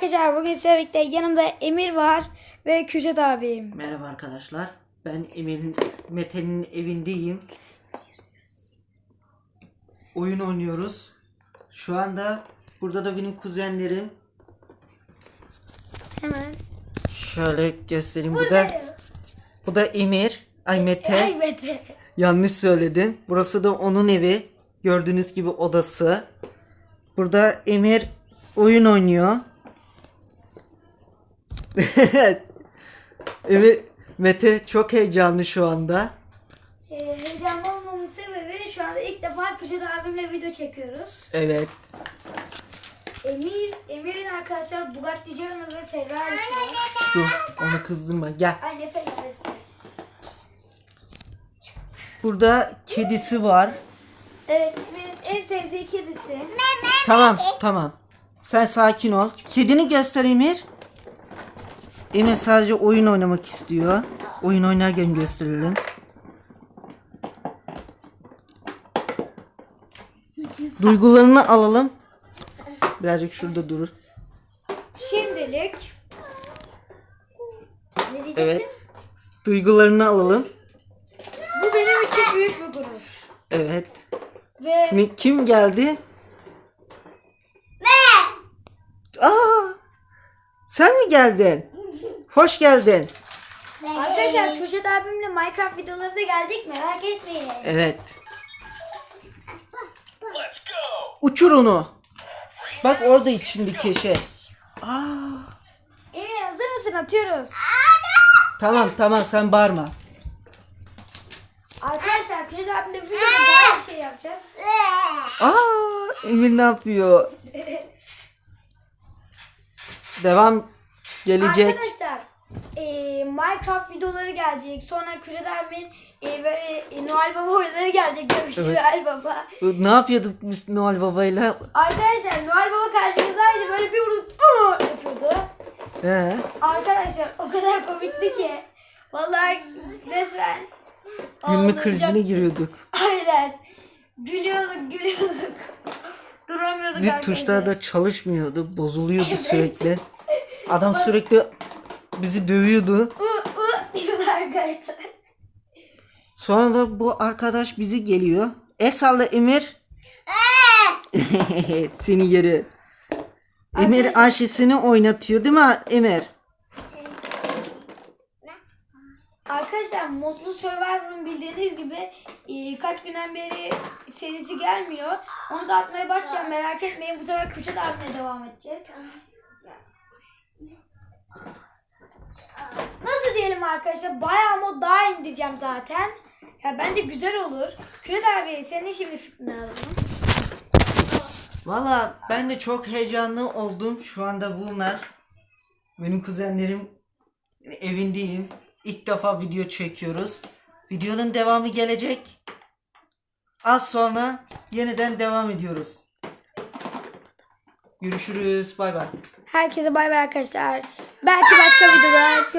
arkadaşlar bugün sizlerle birlikte yanımda Emir var ve Kürşat abim. Merhaba arkadaşlar. Ben Emir'in Mete'nin evindeyim. Oyun oynuyoruz. Şu anda burada da benim kuzenlerim. Hemen. Şöyle göstereyim. Bu da bu da Emir. Ay Mete. Evet. Yanlış söyledim. Burası da onun evi. Gördüğünüz gibi odası. Burada Emir oyun oynuyor. Emir Mete çok heyecanlı şu anda. Ee, heyecanlı olmamın sebebi şu anda ilk defa Kürşat abimle video çekiyoruz. Evet. Emir, Emir'in arkadaşlar Bugatti Chiron ve Ferrari'si var. Dur onu kızdırma gel. Ay ne Ferrari'si. Burada kedisi var. Evet Emir'in en sevdiği kedisi. Tamam tamam. Sen sakin ol. Kedini göster Emir. Emir sadece oyun oynamak istiyor. Oyun oynarken gösterelim. Duygularını alalım. Birazcık şurada durur. Şimdilik ne diyecektim? Evet. Duygularını alalım. Bu benim için büyük bir gurur. Evet. Ve Mi- Kim geldi? Aa! Sen mi geldin? Hoş geldin. arkadaşlar Kürşat abimle Minecraft videoları da gelecek merak etmeyin. Evet. Uçur onu. Bak orada içindeki şey. Aa, Emir hazır mısın? Atıyoruz. tamam tamam sen bağırma. Arkadaşlar Kürşat abimle videoda bayağı bir şey yapacağız. Aa, Emir ne yapıyor? Devam gelecek. E, Minecraft videoları gelecek. Sonra Kürşat abimin e, böyle e, Noel Baba oyunları gelecek. Dövüşçü Evet. Noel Baba. Ne yapıyorduk biz Noel Baba'yla? Arkadaşlar Noel Baba karşımızdaydı. Böyle bir vurup "Aa!" yapıyordu. He. Arkadaşlar o kadar komikti ki. Vallahi resmen Gülme ağlayacak. krizine giriyorduk. Aynen. Gülüyorduk gülüyorduk. Duramıyorduk Bir arkadaşlar. tuşlar da çalışmıyordu. Bozuluyordu Evet. sürekli. Adam sürekli bizi dövüyordu. Sonra da bu arkadaş bizi geliyor. El salla Emir. Seni yeri. Emir Ayşe'sini oynatıyor değil mi Emir? Arkadaşlar Modlu Survivor'ın bildiğiniz gibi e, kaç günden beri serisi gelmiyor. Onu da atmaya başlayacağım merak etmeyin. Bu sefer Kürşat abimle devam edeceğiz. Nasıl diyelim arkadaşlar? Bayağı mod daha indireceğim zaten. Ya bence güzel olur. Kürşat abi senin şimdi fikrini alalım. Valla ben de çok heyecanlı oldum. Şu anda bunlar. Benim kuzenlerim evindeyim. İlk defa video çekiyoruz. Videonun devamı gelecek. Az sonra yeniden devam ediyoruz. Görüşürüz. Bay bay. Herkese bay bay arkadaşlar. Belki başka videoda